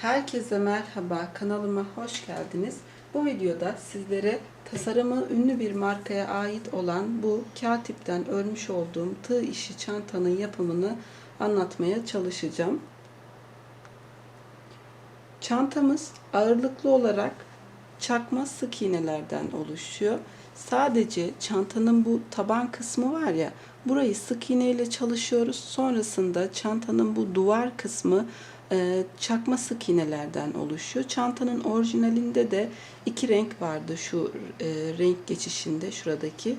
Herkese merhaba, kanalıma hoş geldiniz. Bu videoda sizlere tasarımı ünlü bir markaya ait olan bu katipten örmüş olduğum tığ işi çantanın yapımını anlatmaya çalışacağım. Çantamız ağırlıklı olarak çakma sık iğnelerden oluşuyor. Sadece çantanın bu taban kısmı var ya, burayı sık iğne ile çalışıyoruz. Sonrasında çantanın bu duvar kısmı çakma sık iğnelerden oluşuyor. Çantanın orijinalinde de iki renk vardı şu e, renk geçişinde şuradaki.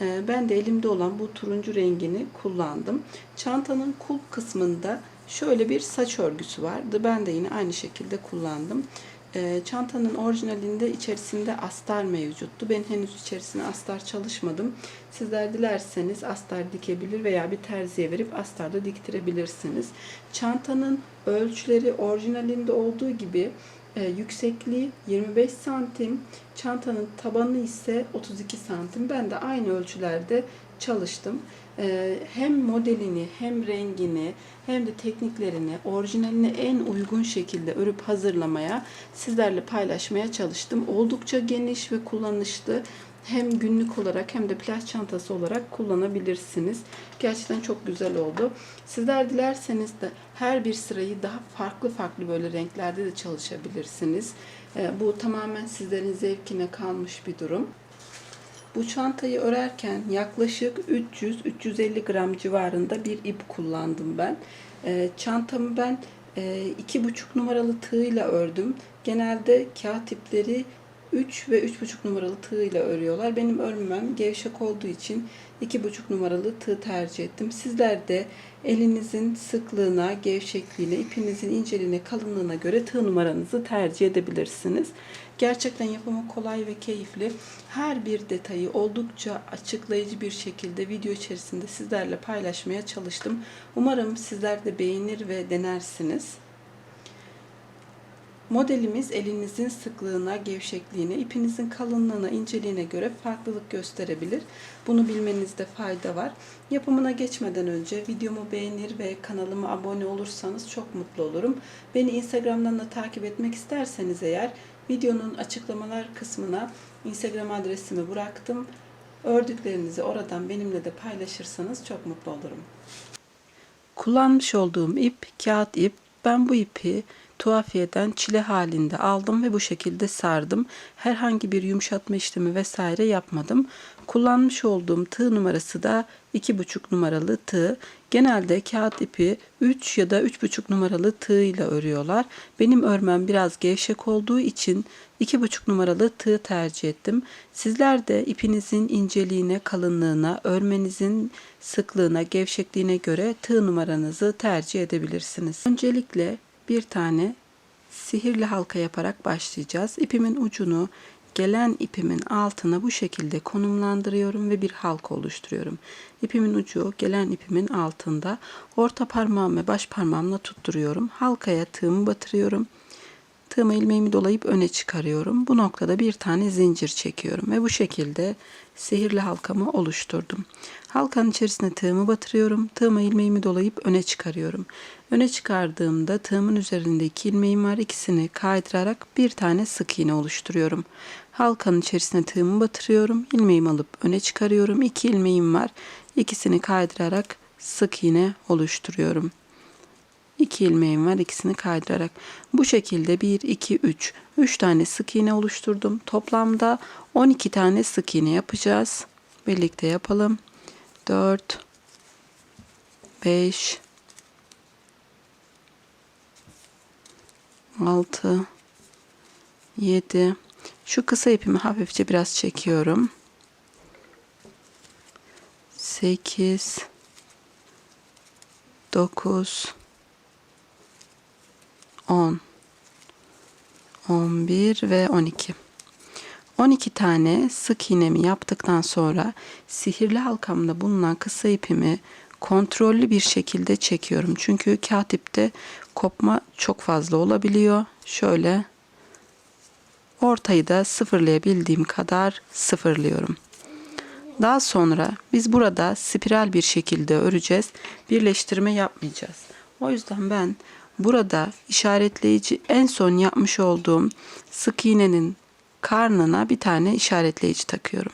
E, ben de elimde olan bu turuncu rengini kullandım. Çantanın kulp kısmında şöyle bir saç örgüsü vardı. Ben de yine aynı şekilde kullandım. E, çantanın orijinalinde içerisinde astar mevcuttu. Ben henüz içerisine astar çalışmadım. Sizler dilerseniz astar dikebilir veya bir terziye verip astar da diktirebilirsiniz. Çantanın ölçüleri orijinalinde olduğu gibi e, yüksekliği 25 santim, çantanın tabanı ise 32 santim. Ben de aynı ölçülerde çalıştım. E, hem modelini hem rengini hem de tekniklerini orijinaline en uygun şekilde örüp hazırlamaya sizlerle paylaşmaya çalıştım. Oldukça geniş ve kullanışlı hem günlük olarak hem de plaj çantası olarak kullanabilirsiniz. Gerçekten çok güzel oldu. Sizler dilerseniz de her bir sırayı daha farklı farklı böyle renklerde de çalışabilirsiniz. Ee, Bu tamamen sizlerin zevkine kalmış bir durum. Bu çantayı örerken yaklaşık 300-350 gram civarında bir ip kullandım ben. Ee, çantamı ben e, iki buçuk numaralı tığıyla ördüm. Genelde kağıt ipleri 3 ve 3,5 numaralı tığ ile örüyorlar. Benim örmem gevşek olduğu için 2,5 numaralı tığ tercih ettim. Sizler de elinizin sıklığına, gevşekliğine, ipinizin inceliğine, kalınlığına göre tığ numaranızı tercih edebilirsiniz. Gerçekten yapımı kolay ve keyifli. Her bir detayı oldukça açıklayıcı bir şekilde video içerisinde sizlerle paylaşmaya çalıştım. Umarım sizler de beğenir ve denersiniz. Modelimiz elinizin sıklığına, gevşekliğine, ipinizin kalınlığına, inceliğine göre farklılık gösterebilir. Bunu bilmenizde fayda var. Yapımına geçmeden önce videomu beğenir ve kanalıma abone olursanız çok mutlu olurum. Beni Instagram'dan da takip etmek isterseniz eğer videonun açıklamalar kısmına Instagram adresimi bıraktım. Ördüklerinizi oradan benimle de paylaşırsanız çok mutlu olurum. Kullanmış olduğum ip kağıt ip. Ben bu ipi tuhafiyeden çile halinde aldım ve bu şekilde sardım. Herhangi bir yumuşatma işlemi vesaire yapmadım. Kullanmış olduğum tığ numarası da 2,5 numaralı tığ. Genelde kağıt ipi 3 ya da 3,5 numaralı tığ ile örüyorlar. Benim örmem biraz gevşek olduğu için 2,5 numaralı tığ tercih ettim. Sizler de ipinizin inceliğine, kalınlığına, örmenizin sıklığına, gevşekliğine göre tığ numaranızı tercih edebilirsiniz. Öncelikle bir tane sihirli halka yaparak başlayacağız. İpimin ucunu gelen ipimin altına bu şekilde konumlandırıyorum ve bir halka oluşturuyorum. İpimin ucu gelen ipimin altında orta parmağım ve baş parmağımla tutturuyorum. Halkaya tığımı batırıyorum. Tığımı ilmeğimi dolayıp öne çıkarıyorum. Bu noktada bir tane zincir çekiyorum ve bu şekilde sihirli halkamı oluşturdum. Halkanın içerisine tığımı batırıyorum. Tığıma ilmeğimi dolayıp öne çıkarıyorum. Öne çıkardığımda tığımın üzerinde iki ilmeğim var. İkisini kaydırarak bir tane sık iğne oluşturuyorum. Halkanın içerisine tığımı batırıyorum. ilmeğimi alıp öne çıkarıyorum. İki ilmeğim var. İkisini kaydırarak sık iğne oluşturuyorum. 2 ilmeğim var ikisini kaydırarak. Bu şekilde 1, 2, 3. 3 tane sık iğne oluşturdum. Toplamda 12 tane sık iğne yapacağız. Birlikte yapalım. 4, 5, 6, 7. Şu kısa ipimi hafifçe biraz çekiyorum. 8, 9, 10, 11 ve 12. 12 tane sık iğnemi yaptıktan sonra sihirli halkamda bulunan kısa ipimi kontrollü bir şekilde çekiyorum. Çünkü kağıt ipte kopma çok fazla olabiliyor. Şöyle ortayı da sıfırlayabildiğim kadar sıfırlıyorum. Daha sonra biz burada spiral bir şekilde öreceğiz. Birleştirme yapmayacağız. O yüzden ben burada işaretleyici en son yapmış olduğum sık iğnenin karnına bir tane işaretleyici takıyorum.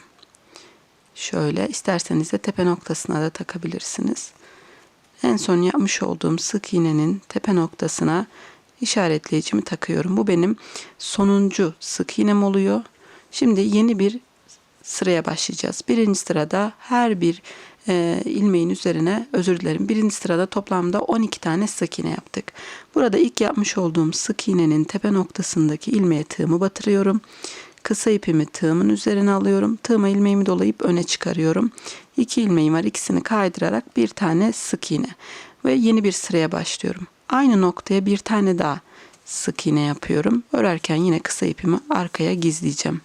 Şöyle isterseniz de tepe noktasına da takabilirsiniz. En son yapmış olduğum sık iğnenin tepe noktasına işaretleyicimi takıyorum. Bu benim sonuncu sık iğnem oluyor. Şimdi yeni bir sıraya başlayacağız. Birinci sırada her bir e, ilmeğin üzerine özür dilerim. Birinci sırada toplamda 12 tane sık iğne yaptık. Burada ilk yapmış olduğum sık iğnenin tepe noktasındaki ilmeğe tığımı batırıyorum. Kısa ipimi tığımın üzerine alıyorum. Tığıma ilmeğimi dolayıp öne çıkarıyorum. İki ilmeğim var. İkisini kaydırarak bir tane sık iğne ve yeni bir sıraya başlıyorum. Aynı noktaya bir tane daha sık iğne yapıyorum. Örerken yine kısa ipimi arkaya gizleyeceğim.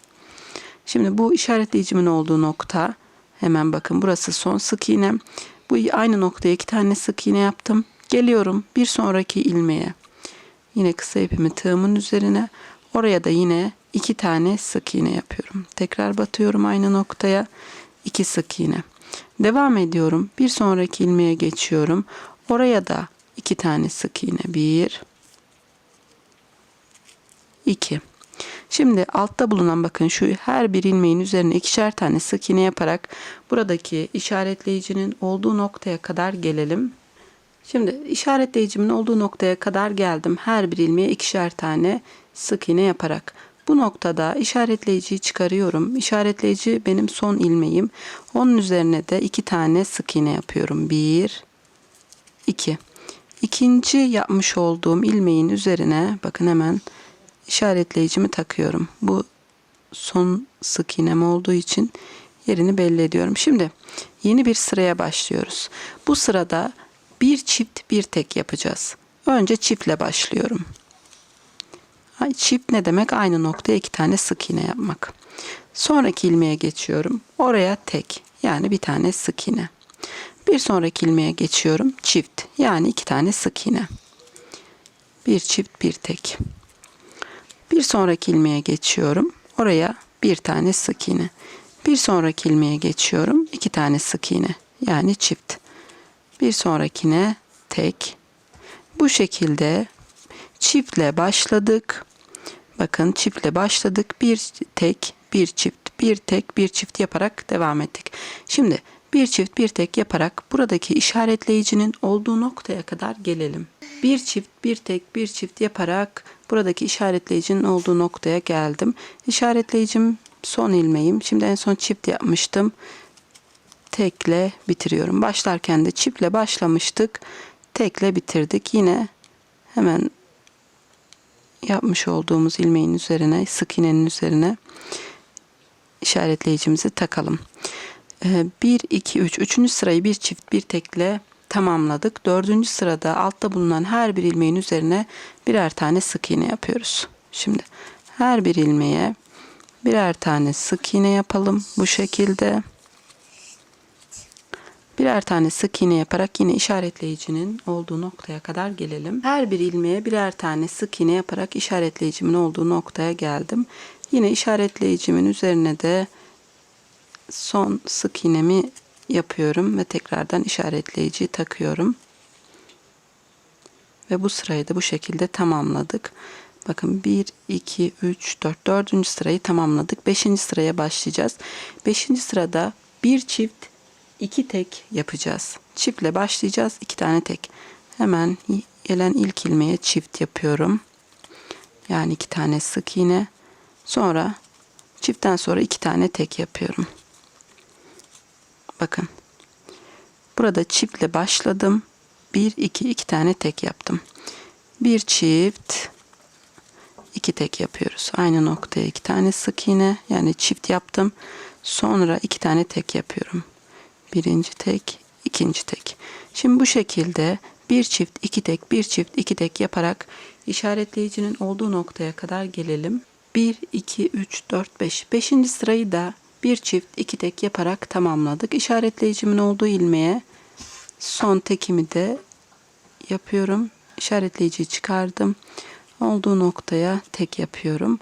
Şimdi bu işaretleyicimin olduğu nokta hemen bakın burası son sık iğnem. Bu aynı noktaya iki tane sık iğne yaptım. Geliyorum bir sonraki ilmeğe. Yine kısa ipimi tığımın üzerine. Oraya da yine iki tane sık iğne yapıyorum. Tekrar batıyorum aynı noktaya. iki sık iğne. Devam ediyorum. Bir sonraki ilmeğe geçiyorum. Oraya da iki tane sık iğne. Bir, iki. Şimdi altta bulunan bakın şu her bir ilmeğin üzerine ikişer tane sık iğne yaparak buradaki işaretleyicinin olduğu noktaya kadar gelelim. Şimdi işaretleyicimin olduğu noktaya kadar geldim. Her bir ilmeğe ikişer tane sık iğne yaparak. Bu noktada işaretleyiciyi çıkarıyorum. İşaretleyici benim son ilmeğim. Onun üzerine de iki tane sık iğne yapıyorum. Bir, iki. İkinci yapmış olduğum ilmeğin üzerine bakın hemen işaretleyicimi takıyorum. Bu son sık iğnem olduğu için yerini belli ediyorum. Şimdi yeni bir sıraya başlıyoruz. Bu sırada bir çift bir tek yapacağız. Önce çiftle başlıyorum. Çift ne demek? Aynı noktaya iki tane sık iğne yapmak. Sonraki ilmeğe geçiyorum. Oraya tek yani bir tane sık iğne. Bir sonraki ilmeğe geçiyorum. Çift yani iki tane sık iğne. Bir çift bir tek. Bir sonraki ilmeğe geçiyorum. Oraya bir tane sık iğne. Bir sonraki ilmeğe geçiyorum. iki tane sık iğne. Yani çift. Bir sonrakine tek. Bu şekilde çiftle başladık. Bakın çiftle başladık. Bir tek, bir çift, bir tek, bir çift yaparak devam ettik. Şimdi bir çift, bir tek yaparak buradaki işaretleyicinin olduğu noktaya kadar gelelim. Bir çift, bir tek, bir çift yaparak buradaki işaretleyicinin olduğu noktaya geldim. İşaretleyicim son ilmeğim. Şimdi en son çift yapmıştım. Tekle bitiriyorum. Başlarken de çiftle başlamıştık. Tekle bitirdik. Yine hemen yapmış olduğumuz ilmeğin üzerine, sık iğnenin üzerine işaretleyicimizi takalım. 1, 2, 3. Üçüncü sırayı bir çift bir tekle tamamladık. Dördüncü sırada altta bulunan her bir ilmeğin üzerine birer tane sık iğne yapıyoruz. Şimdi her bir ilmeğe birer tane sık iğne yapalım bu şekilde. Birer tane sık iğne yaparak yine işaretleyicinin olduğu noktaya kadar gelelim. Her bir ilmeğe birer tane sık iğne yaparak işaretleyicimin olduğu noktaya geldim. Yine işaretleyicimin üzerine de son sık iğnemi yapıyorum ve tekrardan işaretleyici takıyorum. Ve bu sırayı da bu şekilde tamamladık. Bakın 1, 2, 3, 4, 4. sırayı tamamladık. 5. sıraya başlayacağız. 5. sırada bir çift, iki tek yapacağız. Çiftle başlayacağız. iki tane tek. Hemen gelen ilk ilmeğe çift yapıyorum. Yani iki tane sık iğne. Sonra çiftten sonra iki tane tek yapıyorum. Bakın. Burada çiftle başladım. 1 2 2 tane tek yaptım. Bir çift iki tek yapıyoruz. Aynı noktaya iki tane sık iğne yani çift yaptım. Sonra iki tane tek yapıyorum. Birinci tek, ikinci tek. Şimdi bu şekilde bir çift iki tek, bir çift iki tek yaparak işaretleyicinin olduğu noktaya kadar gelelim. 1, 2, 3, 4, 5. Beşinci sırayı da bir çift iki tek yaparak tamamladık. İşaretleyicimin olduğu ilmeğe son tekimi de yapıyorum. İşaretleyiciyi çıkardım. Olduğu noktaya tek yapıyorum.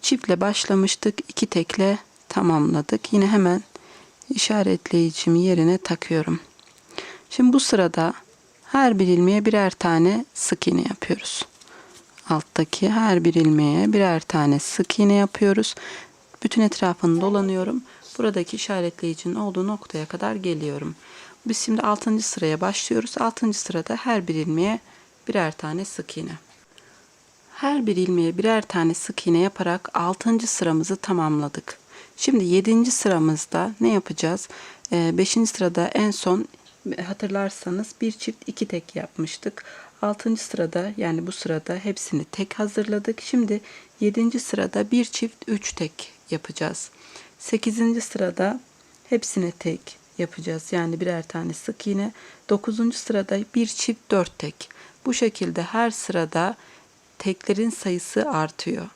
Çiftle başlamıştık. iki tekle tamamladık. Yine hemen işaretleyicimi yerine takıyorum. Şimdi bu sırada Her bir ilmeğe birer tane sık iğne yapıyoruz. Alttaki her bir ilmeğe birer tane sık iğne yapıyoruz. Bütün etrafını dolanıyorum. Buradaki işaretleyicinin olduğu noktaya kadar geliyorum. Biz şimdi 6. sıraya başlıyoruz. 6. sırada her bir ilmeğe birer tane sık iğne. Her bir ilmeğe birer tane sık iğne yaparak 6. sıramızı tamamladık. Şimdi 7. sıramızda ne yapacağız? 5. sırada en son hatırlarsanız bir çift iki tek yapmıştık. 6. sırada yani bu sırada hepsini tek hazırladık. Şimdi 7. sırada bir çift 3 tek yapacağız. 8. sırada hepsine tek yapacağız. Yani birer tane sık iğne. 9. sırada bir çift 4 tek. Bu şekilde her sırada teklerin sayısı artıyor.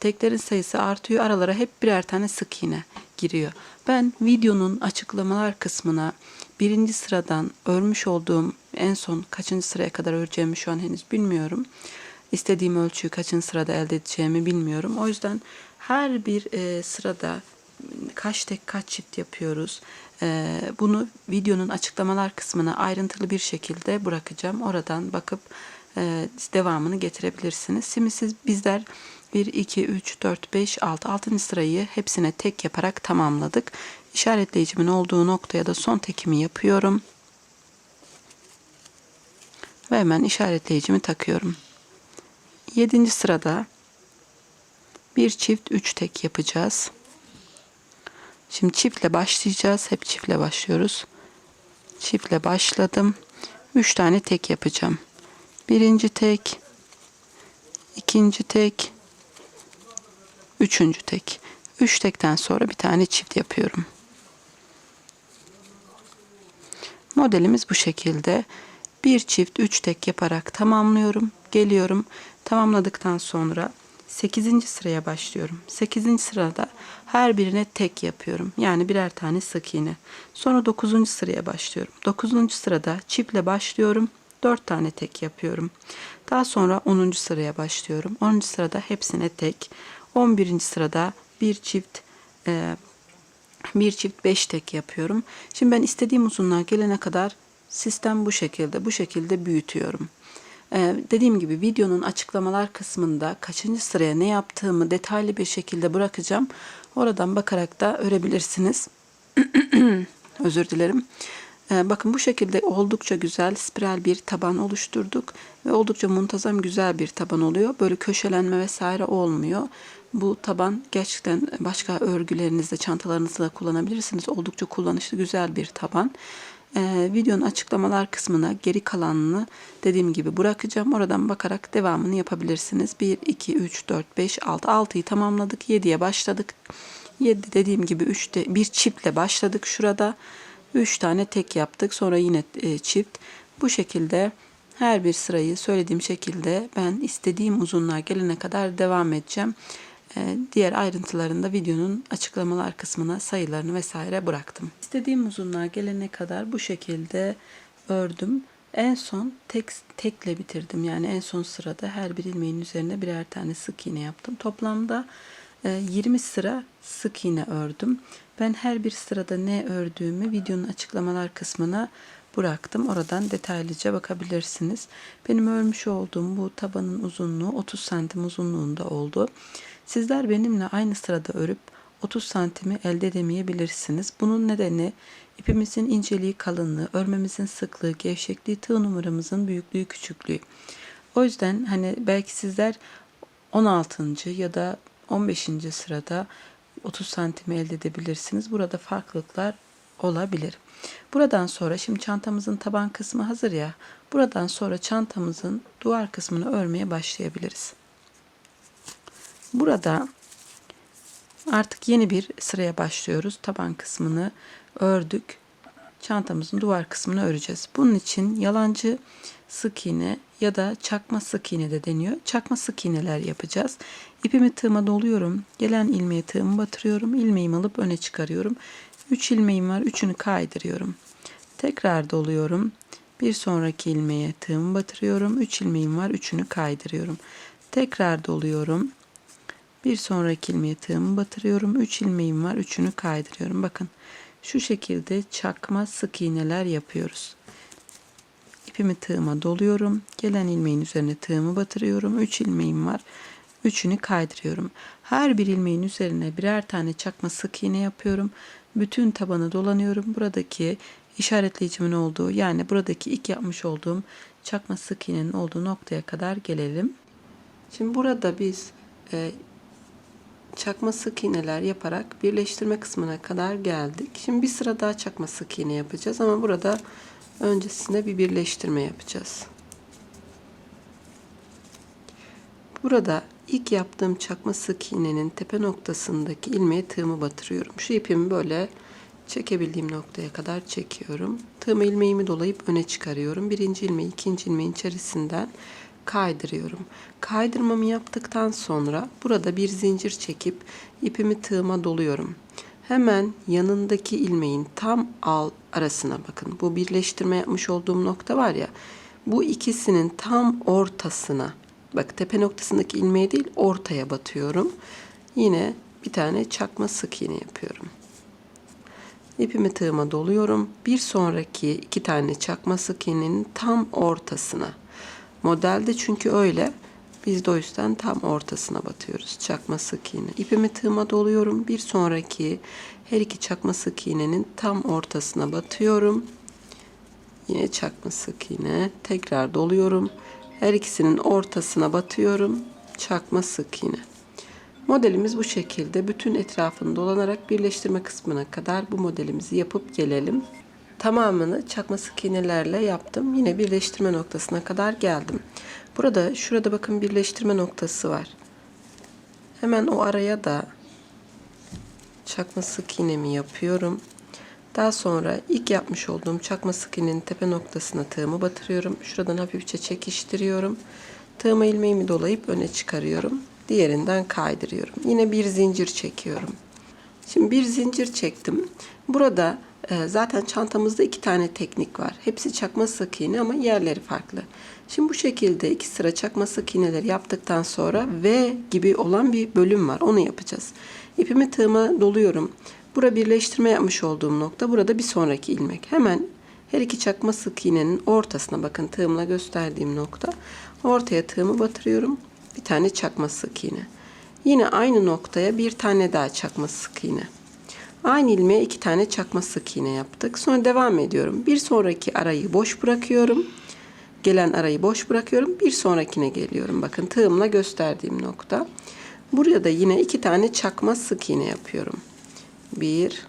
Teklerin sayısı artıyor. Aralara hep birer tane sık iğne giriyor. Ben videonun açıklamalar kısmına birinci sıradan örmüş olduğum en son kaçıncı sıraya kadar öreceğimi şu an henüz bilmiyorum. İstediğim ölçüyü kaçıncı sırada elde edeceğimi bilmiyorum. O yüzden her bir e, sırada kaç tek kaç çift yapıyoruz. E, bunu videonun açıklamalar kısmına ayrıntılı bir şekilde bırakacağım. Oradan bakıp e, devamını getirebilirsiniz. Şimdi siz bizler 1, 2, 3, 4, 5, 6, 6. sırayı hepsine tek yaparak tamamladık. İşaretleyicimin olduğu noktaya da son tekimi yapıyorum. Ve hemen işaretleyicimi takıyorum. 7. sırada bir çift 3 tek yapacağız. Şimdi çiftle başlayacağız. Hep çiftle başlıyoruz. Çiftle başladım. 3 tane tek yapacağım. Birinci tek, ikinci tek, üçüncü tek. Üç tekten sonra bir tane çift yapıyorum. Modelimiz bu şekilde. Bir çift üç tek yaparak tamamlıyorum. Geliyorum. Tamamladıktan sonra 8. sıraya başlıyorum. 8. sırada her birine tek yapıyorum. Yani birer tane sık iğne. Sonra 9. sıraya başlıyorum. 9. sırada çiftle başlıyorum. 4 tane tek yapıyorum. Daha sonra 10. sıraya başlıyorum. 10. sırada hepsine tek. 11. sırada bir çift e, bir çift 5 tek yapıyorum. Şimdi ben istediğim uzunluğa gelene kadar sistem bu şekilde. Bu şekilde büyütüyorum. Ee, dediğim gibi videonun açıklamalar kısmında kaçıncı sıraya ne yaptığımı detaylı bir şekilde bırakacağım. Oradan bakarak da örebilirsiniz. Özür dilerim. Ee, bakın bu şekilde oldukça güzel spiral bir taban oluşturduk ve oldukça muntazam güzel bir taban oluyor. Böyle köşelenme vesaire olmuyor. Bu taban gerçekten başka örgülerinizde, çantalarınızda da kullanabilirsiniz. Oldukça kullanışlı güzel bir taban. Ee, videonun açıklamalar kısmına geri kalanını dediğim gibi bırakacağım. Oradan bakarak devamını yapabilirsiniz. 1, 2, 3, 4, 5, 6. 6'yı tamamladık. 7'ye başladık. 7 dediğim gibi 3'te bir çiftle başladık şurada. 3 tane tek yaptık. Sonra yine e, çift. Bu şekilde her bir sırayı söylediğim şekilde ben istediğim uzunluğa gelene kadar devam edeceğim. E, diğer ayrıntılarında videonun açıklamalar kısmına sayılarını vesaire bıraktım. İstediğim uzunluğa gelene kadar bu şekilde ördüm. En son tek tekle bitirdim. Yani en son sırada her bir ilmeğin üzerine birer tane sık iğne yaptım. Toplamda 20 e, sıra sık iğne ördüm. Ben her bir sırada ne ördüğümü videonun açıklamalar kısmına bıraktım. Oradan detaylıca bakabilirsiniz. Benim örmüş olduğum bu tabanın uzunluğu 30 santim uzunluğunda oldu. Sizler benimle aynı sırada örüp 30 santimi elde edemeyebilirsiniz. Bunun nedeni ipimizin inceliği, kalınlığı, örmemizin sıklığı, gevşekliği, tığ numaramızın büyüklüğü, küçüklüğü. O yüzden hani belki sizler 16. ya da 15. sırada 30 santimi elde edebilirsiniz. Burada farklılıklar olabilir. Buradan sonra şimdi çantamızın taban kısmı hazır ya. Buradan sonra çantamızın duvar kısmını örmeye başlayabiliriz. Burada artık yeni bir sıraya başlıyoruz. Taban kısmını ördük. Çantamızın duvar kısmını öreceğiz. Bunun için yalancı sık iğne ya da çakma sık iğne de deniyor. Çakma sık iğneler yapacağız. İpimi tığıma doluyorum. Gelen ilmeğe tığımı batırıyorum. İlmeğimi alıp öne çıkarıyorum. 3 ilmeğim var. Üçünü kaydırıyorum. Tekrar doluyorum. Bir sonraki ilmeğe tığımı batırıyorum. 3 ilmeğim var. Üçünü kaydırıyorum. Tekrar doluyorum. Bir sonraki ilmeğe tığımı batırıyorum. 3 ilmeğim var. Üçünü kaydırıyorum. Bakın şu şekilde çakma sık iğneler yapıyoruz ipimi tığıma doluyorum. Gelen ilmeğin üzerine tığımı batırıyorum. 3 ilmeğim var. Üçünü kaydırıyorum. Her bir ilmeğin üzerine birer tane çakma sık iğne yapıyorum. Bütün tabanı dolanıyorum. Buradaki işaretleyicimin olduğu yani buradaki ilk yapmış olduğum çakma sık iğnenin olduğu noktaya kadar gelelim. Şimdi burada biz e, çakma sık iğneler yaparak birleştirme kısmına kadar geldik. Şimdi bir sıra daha çakma sık iğne yapacağız ama burada öncesinde bir birleştirme yapacağız. Burada ilk yaptığım çakma sık iğnenin tepe noktasındaki ilmeğe tığımı batırıyorum. Şu ipimi böyle çekebildiğim noktaya kadar çekiyorum. Tığımı ilmeğimi dolayıp öne çıkarıyorum. Birinci ilmeği ikinci ilmeğin içerisinden kaydırıyorum. Kaydırmamı yaptıktan sonra burada bir zincir çekip ipimi tığıma doluyorum. Hemen yanındaki ilmeğin tam al arasına bakın. Bu birleştirme yapmış olduğum nokta var ya. Bu ikisinin tam ortasına bak tepe noktasındaki ilmeğe değil ortaya batıyorum. Yine bir tane çakma sık iğne yapıyorum. İpimi tığıma doluyorum. Bir sonraki iki tane çakma sık iğnenin tam ortasına. Modelde çünkü öyle. Biz de o yüzden tam ortasına batıyoruz. Çakma sık iğne. İpimi tığıma doluyorum. Bir sonraki her iki çakma sık iğnenin tam ortasına batıyorum. Yine çakma sık iğne. Tekrar doluyorum. Her ikisinin ortasına batıyorum. Çakma sık iğne. Modelimiz bu şekilde. Bütün etrafını dolanarak birleştirme kısmına kadar bu modelimizi yapıp gelelim. Tamamını çakma sık iğnelerle yaptım. Yine birleştirme noktasına kadar geldim. Burada şurada bakın birleştirme noktası var. Hemen o araya da çakma sık iğnemi yapıyorum. Daha sonra ilk yapmış olduğum çakma sık iğnenin tepe noktasına tığımı batırıyorum. Şuradan hafifçe çekiştiriyorum. Tığıma ilmeğimi dolayıp öne çıkarıyorum. Diğerinden kaydırıyorum. Yine bir zincir çekiyorum. Şimdi bir zincir çektim. Burada zaten çantamızda iki tane teknik var. Hepsi çakma sık iğne ama yerleri farklı. Şimdi bu şekilde iki sıra çakma sık iğneleri yaptıktan sonra V gibi olan bir bölüm var. Onu yapacağız. İpimi tığıma doluyorum. Bura birleştirme yapmış olduğum nokta. Burada bir sonraki ilmek. Hemen her iki çakma sık iğnenin ortasına bakın tığımla gösterdiğim nokta. Ortaya tığımı batırıyorum. Bir tane çakma sık iğne. Yine aynı noktaya bir tane daha çakma sık iğne. Aynı ilmeğe iki tane çakma sık iğne yaptık. Sonra devam ediyorum. Bir sonraki arayı boş bırakıyorum. Gelen arayı boş bırakıyorum. Bir sonrakine geliyorum. Bakın tığımla gösterdiğim nokta. Buraya da yine iki tane çakma sık iğne yapıyorum. Bir,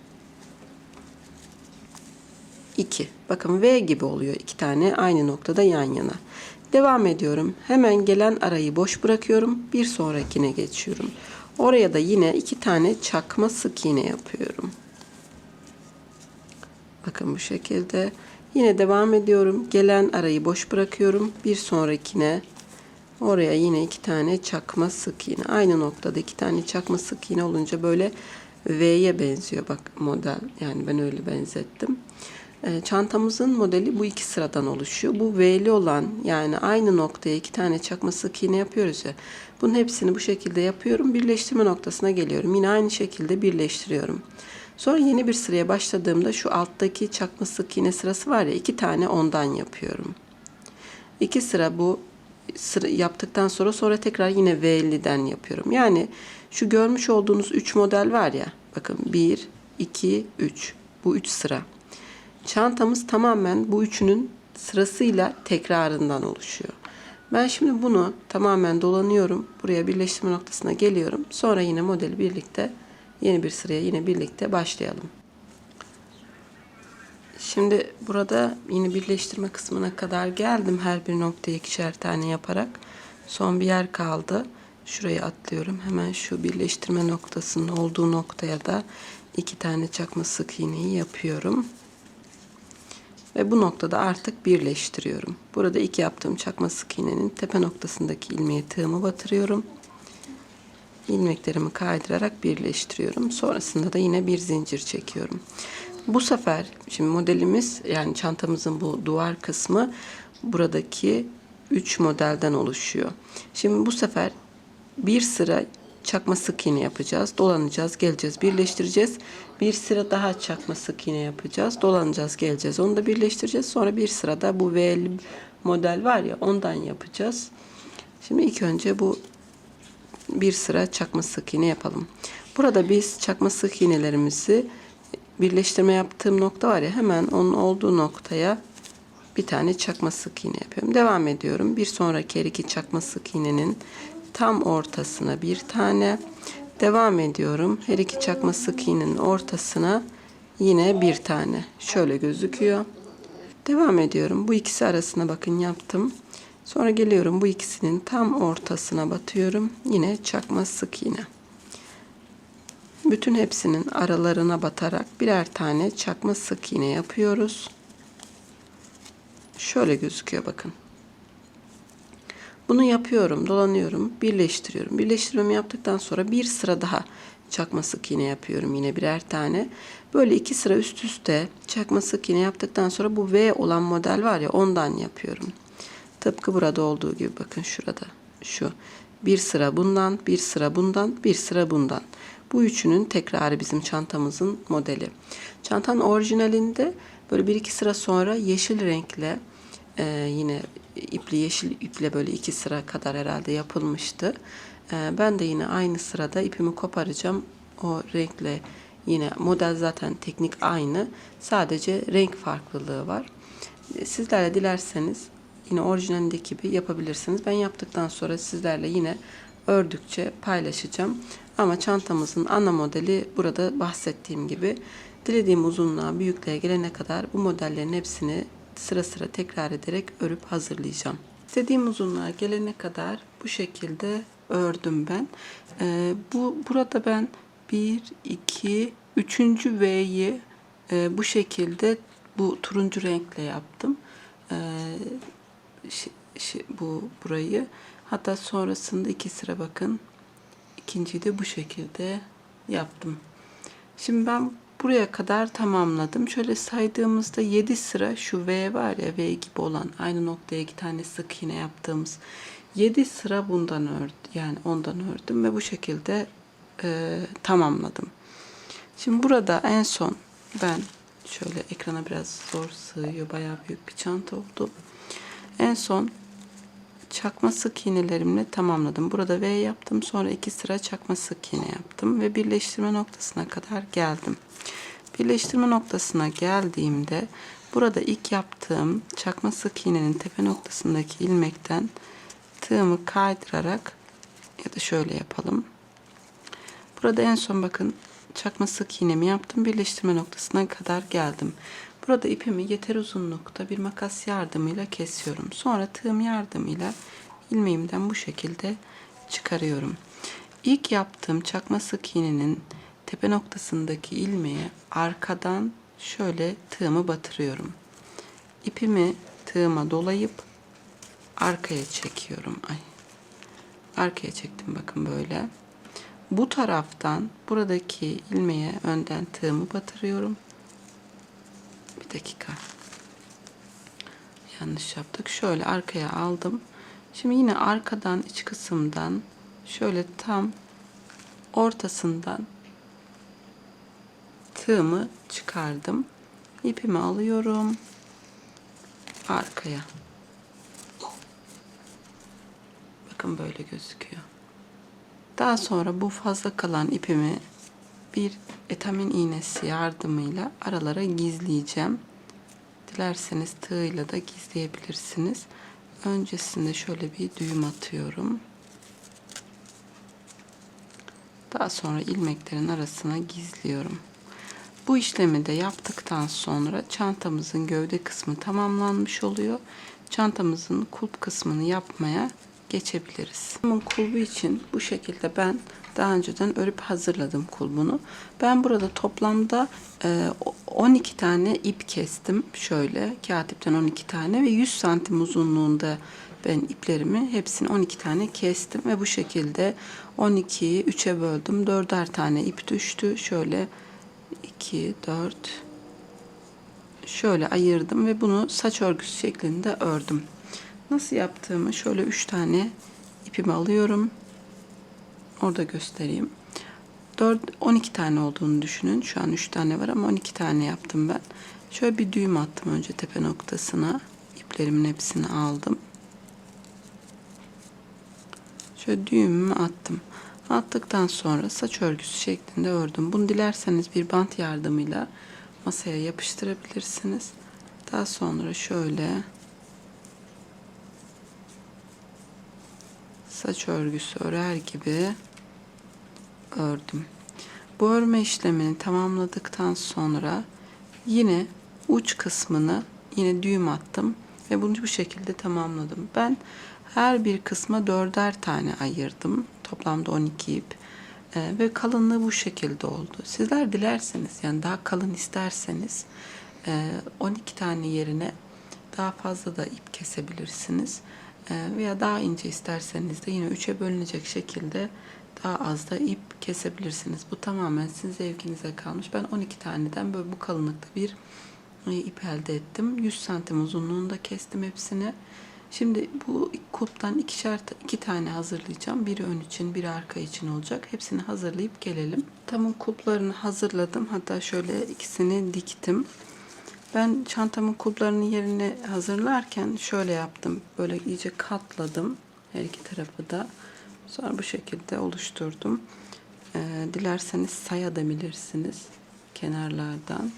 iki. Bakın V gibi oluyor. iki tane aynı noktada yan yana. Devam ediyorum. Hemen gelen arayı boş bırakıyorum. Bir sonrakine geçiyorum. Oraya da yine iki tane çakma sık iğne yapıyorum. Bakın bu şekilde. Yine devam ediyorum. Gelen arayı boş bırakıyorum. Bir sonrakine oraya yine iki tane çakma sık iğne. Aynı noktada iki tane çakma sık iğne olunca böyle V'ye benziyor bak model. Yani ben öyle benzettim. E, çantamızın modeli bu iki sıradan oluşuyor. Bu V'li olan yani aynı noktaya iki tane çakma sık iğne yapıyoruz ya. Bunun hepsini bu şekilde yapıyorum. Birleştirme noktasına geliyorum. Yine aynı şekilde birleştiriyorum. Sonra yeni bir sıraya başladığımda şu alttaki çakma sık iğne sırası var ya iki tane ondan yapıyorum. İki sıra bu sıra yaptıktan sonra sonra tekrar yine V'liden yapıyorum. Yani şu görmüş olduğunuz 3 model var ya. Bakın 1, 2, 3. Bu 3 sıra. Çantamız tamamen bu üçünün sırasıyla tekrarından oluşuyor. Ben şimdi bunu tamamen dolanıyorum. Buraya birleştirme noktasına geliyorum. Sonra yine modeli birlikte yeni bir sıraya yine birlikte başlayalım. Şimdi burada yine birleştirme kısmına kadar geldim. Her bir noktaya ikişer tane yaparak. Son bir yer kaldı. Şurayı atlıyorum. Hemen şu birleştirme noktasının olduğu noktaya da iki tane çakma sık iğneyi yapıyorum. Ve bu noktada artık birleştiriyorum. Burada ilk yaptığım çakma sık iğnenin tepe noktasındaki ilmeğe tığımı batırıyorum. İlmeklerimi kaydırarak birleştiriyorum. Sonrasında da yine bir zincir çekiyorum. Bu sefer şimdi modelimiz yani çantamızın bu duvar kısmı buradaki 3 modelden oluşuyor. Şimdi bu sefer bir sıra çakma sık iğne yapacağız. Dolanacağız, geleceğiz, birleştireceğiz. Bir sıra daha çakma sık iğne yapacağız. Dolanacağız, geleceğiz. Onu da birleştireceğiz. Sonra bir sırada bu V'li model var ya ondan yapacağız. Şimdi ilk önce bu bir sıra çakma sık iğne yapalım. Burada biz çakma sık iğnelerimizi birleştirme yaptığım nokta var ya hemen onun olduğu noktaya bir tane çakma sık iğne yapıyorum. Devam ediyorum. Bir sonraki her iki çakma sık iğnenin tam ortasına bir tane devam ediyorum. Her iki çakma sık iğnenin ortasına yine bir tane. Şöyle gözüküyor. Devam ediyorum. Bu ikisi arasına bakın yaptım. Sonra geliyorum bu ikisinin tam ortasına batıyorum. Yine çakma sık iğne. Bütün hepsinin aralarına batarak birer tane çakma sık iğne yapıyoruz. Şöyle gözüküyor bakın. Bunu yapıyorum, dolanıyorum, birleştiriyorum. Birleştirmemi yaptıktan sonra bir sıra daha çakma sık iğne yapıyorum yine birer tane. Böyle iki sıra üst üste çakma sık iğne yaptıktan sonra bu V olan model var ya ondan yapıyorum. Tıpkı burada olduğu gibi bakın şurada. Şu. Bir sıra bundan, bir sıra bundan, bir sıra bundan. Bu üçünün tekrarı bizim çantamızın modeli. Çantanın orijinalinde böyle bir iki sıra sonra yeşil renkle e, yine ipli yeşil iple böyle iki sıra kadar herhalde yapılmıştı. E, ben de yine aynı sırada ipimi koparacağım. O renkle yine model zaten teknik aynı. Sadece renk farklılığı var. E, Sizler de dilerseniz yine orijinalindeki gibi yapabilirsiniz. Ben yaptıktan sonra sizlerle yine ördükçe paylaşacağım. Ama çantamızın ana modeli burada bahsettiğim gibi dilediğim uzunluğa, büyüklüğe gelene kadar bu modellerin hepsini sıra sıra tekrar ederek örüp hazırlayacağım. İstediğim uzunluğa gelene kadar bu şekilde ördüm ben. Ee, bu burada ben 1 2 3. V'yi e, bu şekilde bu turuncu renkle yaptım. Ee, şi- bu burayı. Hatta sonrasında iki sıra bakın. İkinciyi de bu şekilde yaptım. Şimdi ben buraya kadar tamamladım. Şöyle saydığımızda 7 sıra şu V var ya V gibi olan aynı noktaya iki tane sık iğne yaptığımız 7 sıra bundan ördüm. Yani ondan ördüm ve bu şekilde e, tamamladım. Şimdi burada en son ben şöyle ekrana biraz zor sığıyor. Bayağı büyük bir çanta oldu. En son çakma sık iğnelerimle tamamladım. Burada V yaptım. Sonra iki sıra çakma sık iğne yaptım ve birleştirme noktasına kadar geldim. Birleştirme noktasına geldiğimde burada ilk yaptığım çakma sık iğnenin tepe noktasındaki ilmekten tığımı kaydırarak ya da şöyle yapalım. Burada en son bakın çakma sık iğnemi yaptım. Birleştirme noktasına kadar geldim. Burada ipimi yeter uzunlukta bir makas yardımıyla kesiyorum. Sonra tığım yardımıyla ilmeğimden bu şekilde çıkarıyorum. İlk yaptığım çakma sık iğnenin tepe noktasındaki ilmeğe arkadan şöyle tığımı batırıyorum. İpimi tığıma dolayıp arkaya çekiyorum. Ay. Arkaya çektim bakın böyle. Bu taraftan buradaki ilmeğe önden tığımı batırıyorum. Dakika. Yanlış yaptık. Şöyle arkaya aldım. Şimdi yine arkadan iç kısımdan şöyle tam ortasından tığımı çıkardım. İpimi alıyorum. Arkaya. Bakın böyle gözüküyor. Daha sonra bu fazla kalan ipimi bir etamin iğnesi yardımıyla aralara gizleyeceğim. Dilerseniz tığıyla da gizleyebilirsiniz. Öncesinde şöyle bir düğüm atıyorum. Daha sonra ilmeklerin arasına gizliyorum. Bu işlemi de yaptıktan sonra çantamızın gövde kısmı tamamlanmış oluyor. Çantamızın kulp kısmını yapmaya geçebiliriz. Kulbu için bu şekilde ben daha önceden örüp hazırladım kulbunu. Ben burada toplamda e, 12 tane ip kestim. Şöyle kağıt ipten 12 tane ve 100 santim uzunluğunda ben iplerimi hepsini 12 tane kestim ve bu şekilde 12'yi 3'e böldüm. 4'er tane ip düştü. Şöyle 2, 4 şöyle ayırdım ve bunu saç örgüsü şeklinde ördüm. Nasıl yaptığımı şöyle 3 tane ipimi alıyorum. Orada göstereyim. 4 12 tane olduğunu düşünün. Şu an 3 tane var ama 12 tane yaptım ben. Şöyle bir düğüm attım önce tepe noktasına. iplerimin hepsini aldım. Şöyle düğümümü attım. Attıktan sonra saç örgüsü şeklinde ördüm. Bunu dilerseniz bir bant yardımıyla masaya yapıştırabilirsiniz. Daha sonra şöyle saç örgüsü örer gibi ördüm. Bu örme işlemini tamamladıktan sonra yine uç kısmını yine düğüm attım ve bunu bu şekilde tamamladım. Ben her bir kısma dörder tane ayırdım. Toplamda 12 ip. Ee, ve kalınlığı bu şekilde oldu. Sizler dilerseniz yani daha kalın isterseniz e, 12 tane yerine daha fazla da ip kesebilirsiniz. Ee, veya daha ince isterseniz de yine 3'e bölünecek şekilde daha az da ip kesebilirsiniz. Bu tamamen sizin zevkinize kalmış. Ben 12 taneden böyle bu kalınlıkta bir e, ip elde ettim. 100 santim uzunluğunda kestim hepsini. Şimdi bu kulptan ikişer iki tane hazırlayacağım. Biri ön için, biri arka için olacak. Hepsini hazırlayıp gelelim. Tamam kulplarını hazırladım. Hatta şöyle ikisini diktim. Ben çantamın kulplarının yerini hazırlarken şöyle yaptım. Böyle iyice katladım her iki tarafı da. Sonra bu şekilde oluşturdum. Ee, dilerseniz sayabilirsiniz kenarlardan.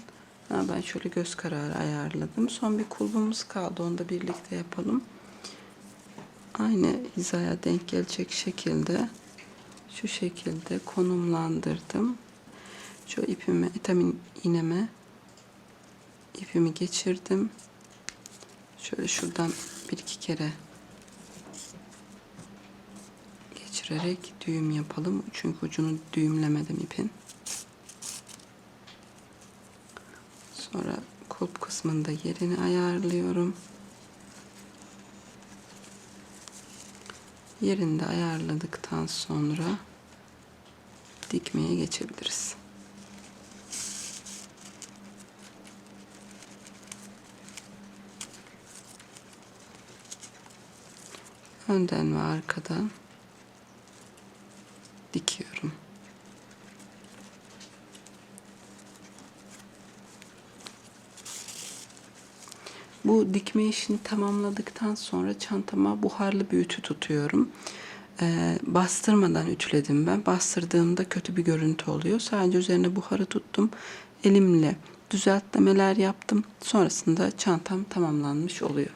Ha, ben şöyle göz kararı ayarladım. Son bir kulbumuz kaldı. Onu da birlikte yapalım. Aynı hizaya denk gelecek şekilde şu şekilde konumlandırdım. Şu ipimi, etamin iğneme ipimi geçirdim. Şöyle şuradan bir iki kere geçirerek düğüm yapalım. Çünkü ucunu düğümlemedim ipin. Sonra kulp kısmında yerini ayarlıyorum. Yerinde ayarladıktan sonra dikmeye geçebiliriz. Önden ve arkadan Bu dikme işini tamamladıktan sonra çantama buharlı bir ütü tutuyorum. Ee, bastırmadan ütüledim ben. Bastırdığımda kötü bir görüntü oluyor. Sadece üzerine buharı tuttum. Elimle düzeltmeler yaptım. Sonrasında çantam tamamlanmış oluyor.